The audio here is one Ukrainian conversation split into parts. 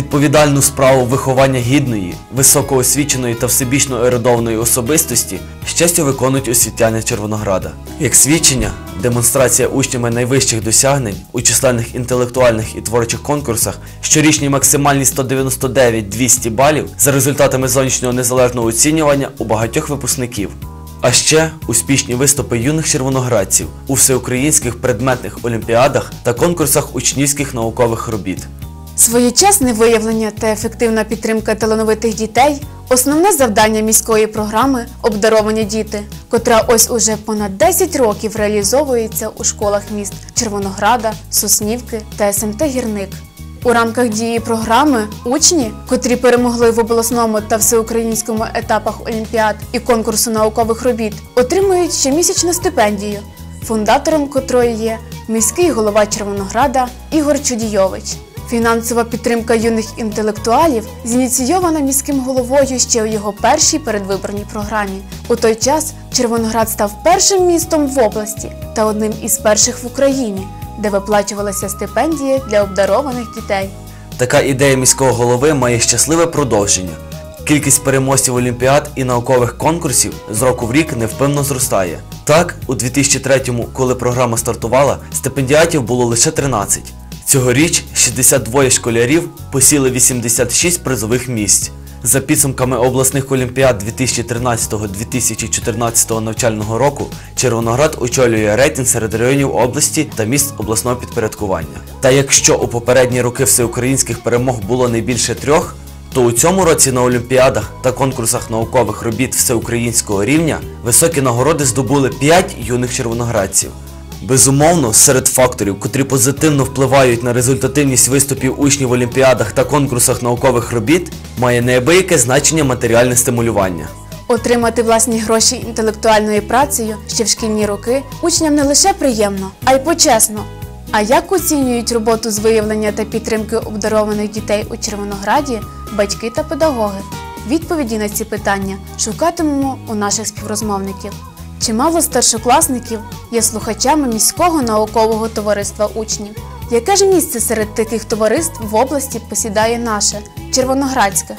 Відповідальну справу виховання гідної, високоосвіченої та всебічно ерудованої особистості щастя виконують освітяни Червонограда. Як свідчення, демонстрація учнями найвищих досягнень у численних інтелектуальних і творчих конкурсах, щорічні максимальні 199-200 балів за результатами зовнішнього незалежного оцінювання у багатьох випускників. А ще успішні виступи юних червоноградців у всеукраїнських предметних олімпіадах та конкурсах учнівських наукових робіт. Своєчасне виявлення та ефективна підтримка талановитих дітей основне завдання міської програми Обдаровані діти, котра ось уже понад 10 років реалізовується у школах міст Червонограда, Соснівки та СМТ Гірник. У рамках дії програми учні, котрі перемогли в обласному та всеукраїнському етапах олімпіад і конкурсу наукових робіт, отримують щомісячну стипендію, фундатором котрої є міський голова Червонограда Ігор Чудійович. Фінансова підтримка юних інтелектуалів зініційована міським головою ще у його першій передвиборній програмі. У той час Червоноград став першим містом в області та одним із перших в Україні, де виплачувалися стипендії для обдарованих дітей. Така ідея міського голови має щасливе продовження. Кількість переможців олімпіад і наукових конкурсів з року в рік невпинно зростає. Так, у 2003-му, коли програма стартувала, стипендіатів було лише 13. Цьогоріч 62 школярів посіли 86 призових місць. За підсумками обласних олімпіад 2013-2014 навчального року Червоноград очолює рейтинг серед районів області та міст обласного підпорядкування. Та якщо у попередні роки всеукраїнських перемог було не більше трьох, то у цьому році на олімпіадах та конкурсах наукових робіт всеукраїнського рівня високі нагороди здобули 5 юних червоноградців. Безумовно, серед факторів, котрі позитивно впливають на результативність виступів учнів в олімпіадах та конкурсах наукових робіт, має неабияке значення матеріальне стимулювання. Отримати власні гроші інтелектуальною працею ще в шкільні роки учням не лише приємно, а й почесно. А як оцінюють роботу з виявлення та підтримки обдарованих дітей у Червонограді батьки та педагоги? Відповіді на ці питання шукатимемо у наших співрозмовників. Чимало старшокласників є слухачами міського наукового товариства учнів. Яке ж місце серед таких товариств в області посідає наше Червоноградське?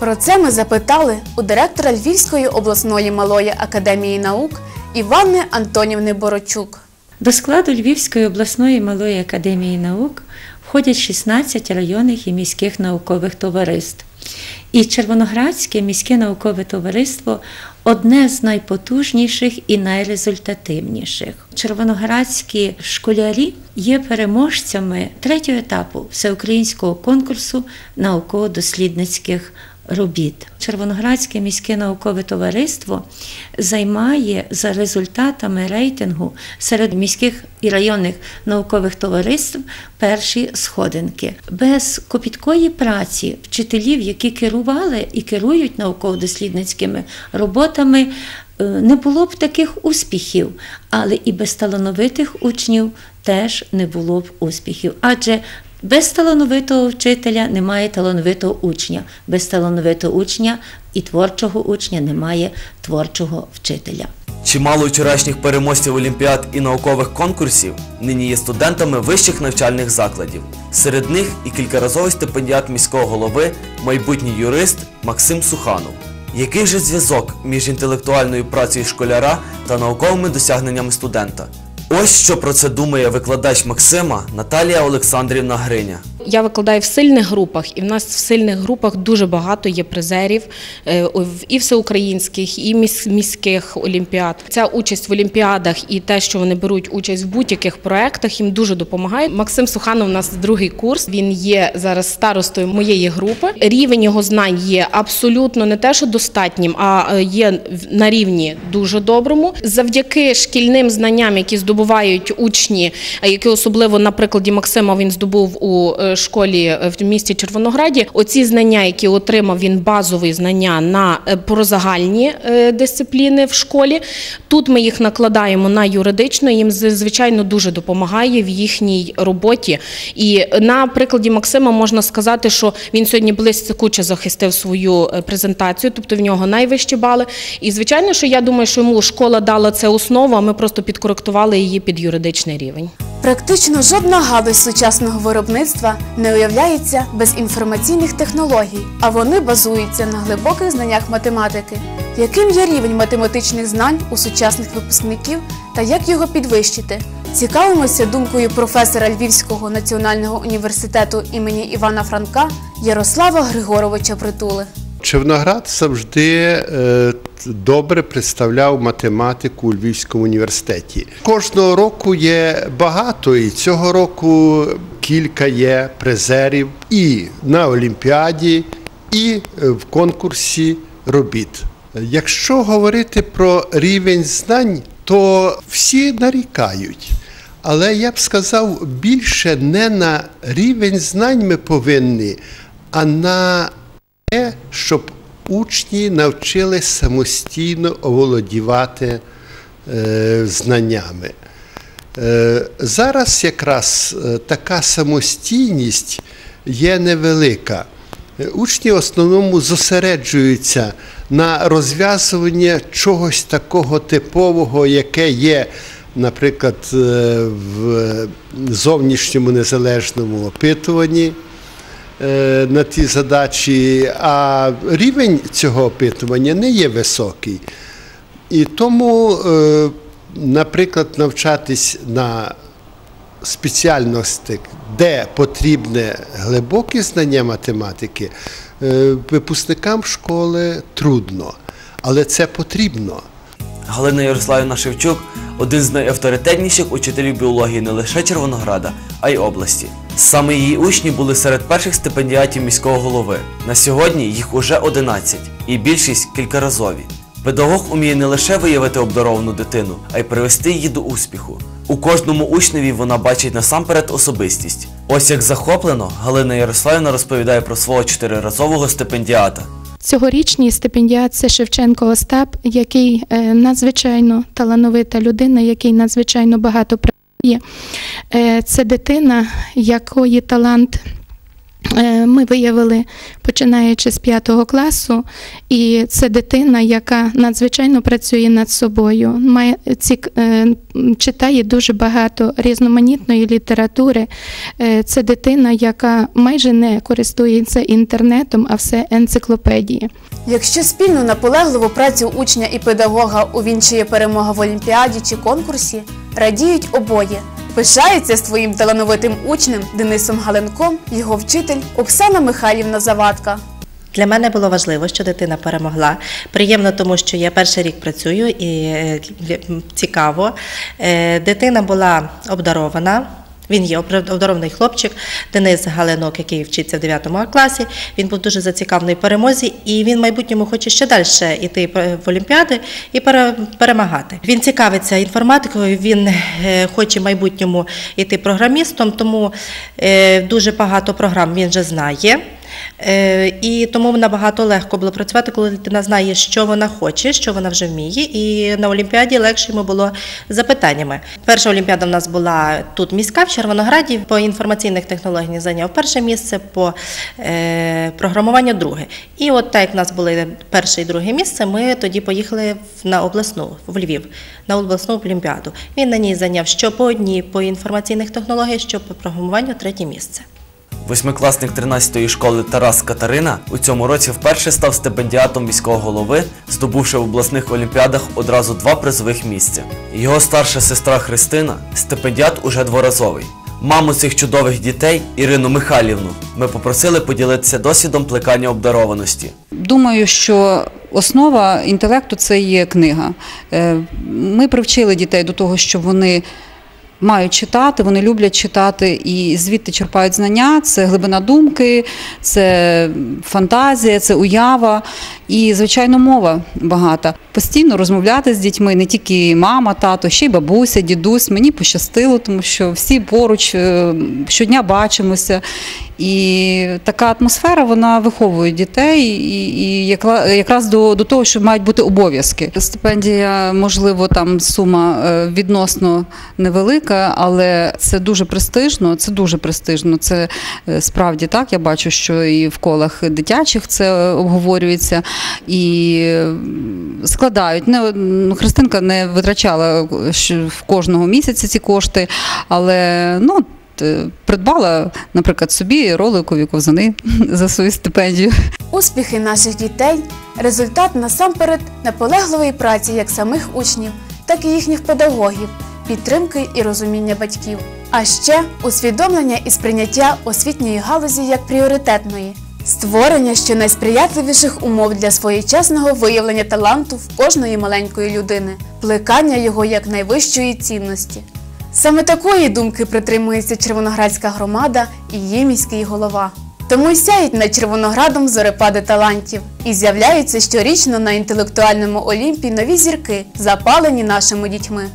Про це ми запитали у директора Львівської обласної малої академії наук Івани Антонівни Борочук. До складу Львівської обласної малої академії наук входять 16 районних і міських наукових товариств. І Червоноградське міське наукове товариство одне з найпотужніших і найрезультативніших. Червоноградські школярі є переможцями третього етапу всеукраїнського конкурсу науково-дослідницьких робіт. Червоноградське міське наукове товариство займає за результатами рейтингу серед міських і районних наукових товариств перші сходинки. Без копіткої праці вчителів, які керували і керують науково-дослідницькими роботами, е, не було б таких успіхів, але і без талановитих учнів теж не було б успіхів. Адже без талановитого вчителя немає талановитого учня, без талановитого учня і творчого учня немає творчого вчителя. Чимало вчорашніх переможців олімпіад і наукових конкурсів нині є студентами вищих навчальних закладів. Серед них і кількаразовий стипендіат міського голови, майбутній юрист Максим Суханов. Який же зв'язок між інтелектуальною працею школяра та науковими досягненнями студента? Ось що про це думає викладач Максима Наталія Олександрівна Гриня. Я викладаю в сильних групах, і в нас в сильних групах дуже багато є призерів е, і всеукраїнських, і міс- міських олімпіад. Ця участь в олімпіадах і те, що вони беруть участь в будь-яких проєктах, їм дуже допомагає. Максим Суханов у нас другий курс. Він є зараз старостою моєї групи. Рівень його знань є абсолютно не те, що достатнім, а е, є на рівні дуже доброму. Завдяки шкільним знанням, які здобувають учні, е, які особливо на прикладі Максима він здобув у е, школі е, в місті Червонограді. Оці знання, які отримав він базові знання на про загальні е, дисципліни в школі. Тут ми їх накладаємо на юридичну. Їм звичайно дуже допомагає в їхній роботі. І на прикладі Максима можна сказати, що він сьогодні блискуче захистив свою презентацію, тобто в нього найвищі бали. І звичайно, що я думаю, що йому школа дала це основу, а ми просто підкоректували її під юридичний рівень. Практично жодна галузь сучасного виробництва не уявляється без інформаційних технологій, а вони базуються на глибоких знаннях математики. Яким є рівень математичних знань у сучасних випускників та як його підвищити? Цікавимося думкою професора Львівського національного університету імені Івана Франка Ярослава Григоровича Притули. Червоноград завжди е, добре представляв математику у Львівському університеті. Кожного року є багато, і цього року кілька є призерів і на Олімпіаді, і в конкурсі робіт. Якщо говорити про рівень знань, то всі нарікають. Але я б сказав, більше не на рівень знань ми повинні, а на те, щоб учні навчили самостійно оволодівати е, знаннями. Е, зараз якраз е, така самостійність є невелика. Учні в основному зосереджуються на розв'язуванні чогось такого типового, яке є, наприклад, в зовнішньому незалежному опитуванні на ті задачі, а рівень цього опитування не є високий. І тому, е, наприклад, навчатись на спеціальностях, де потрібне глибоке знання математики, е, випускникам школи трудно, але це потрібно. Галина Ярославівна Шевчук один з найавторитетніших учителів біології не лише Червонограда, а й області. Саме її учні були серед перших стипендіатів міського голови. На сьогодні їх уже 11, і більшість кількаразові. Педагог уміє не лише виявити обдаровану дитину, а й привести її до успіху. У кожному учневі вона бачить насамперед особистість. Ось як захоплено Галина Ярославівна розповідає про свого чотириразового стипендіата. Цьогорічний стипендіат це Шевченко Остап, який е, надзвичайно талановита людина, який надзвичайно багато працює. Е, Це дитина, якої талант ми виявили починаючи з п'ятого класу, і це дитина, яка надзвичайно працює над собою, має ці, е, читає дуже багато різноманітної літератури. Е, Це дитина, яка майже не користується інтернетом, а все енциклопедії. Якщо спільну наполегливу працю учня і педагога увінчує перемога в олімпіаді чи конкурсі, радіють обоє. Пишається своїм талановитим учнем Денисом Галенком його вчитель Оксана Михайлівна Завадка. Для мене було важливо, що дитина перемогла. Приємно, тому що я перший рік працюю і е, цікаво. Е, Дитина була обдарована. Він є обдарований хлопчик, Денис Галенок, який вчиться в 9 класі. Він був дуже зацікавлений в перемозі, і він в майбутньому хоче ще далі йти в Олімпіади і пере- перемагати. Він цікавиться інформатикою, він е, хоче в майбутньому йти програмістом, тому е, дуже багато програм він вже знає. Е, І тому набагато легко було працювати, коли дитина знає, що вона хоче, що вона вже вміє. І на Олімпіаді легше йому було запитаннями. Перша Олімпіада в нас була тут міська в Червонограді. По інформаційних технологіях зайняв перше місце, по е, програмуванню друге. І от так як в нас були перше і друге місце, ми тоді поїхали на обласну в Львів, на обласну Олімпіаду. Він на ній зайняв що по одній по інформаційних технологіях, що по програмуванню третє місце. Восьмикласник 13-ї школи Тарас Катерина у цьому році вперше став стипендіатом міського голови, здобувши в обласних олімпіадах одразу два призових місця. Його старша сестра Христина стипендіат уже дворазовий. Маму цих чудових дітей Ірину Михайлівну ми попросили поділитися досвідом плекання обдарованості. Думаю, що основа інтелекту це є книга. Е, Ми привчили дітей до того, що вони мають читати, вони люблять читати і звідти черпають знання. Це глибина думки, це фантазія, це уява і, звичайно, мова багата. Постійно розмовляти з дітьми, не тільки мама, тато, ще й бабуся, дідусь. Мені пощастило, тому що всі поруч е, щодня бачимося. І така атмосфера вона виховує дітей і, і якраз до, до того, що мають бути обов'язки. Стипендія, можливо, там сума е, відносно невелика, але це дуже престижно. Це дуже престижно. Це е, справді так. Я бачу, що і в колах дитячих це обговорюється і складають. Не ну, Христинка не витрачала в кожного місяця ці кошти, але ну. Е, Придбала, наприклад, собі роликові ковзани за свою стипендію. Успіхи наших дітей результат насамперед наполегливої праці як самих учнів, так і їхніх педагогів, підтримки і розуміння батьків. А ще усвідомлення і сприйняття освітньої галузі як пріоритетної, створення щонайсприятливіших умов для своєчасного виявлення таланту в кожної маленької людини, плекання його як найвищої цінності. Саме такої думки притримується Червоноградська громада і її міський голова. Тому сяють над Червоноградом зорепади талантів і з'являються щорічно на інтелектуальному олімпі нові зірки, запалені нашими дітьми.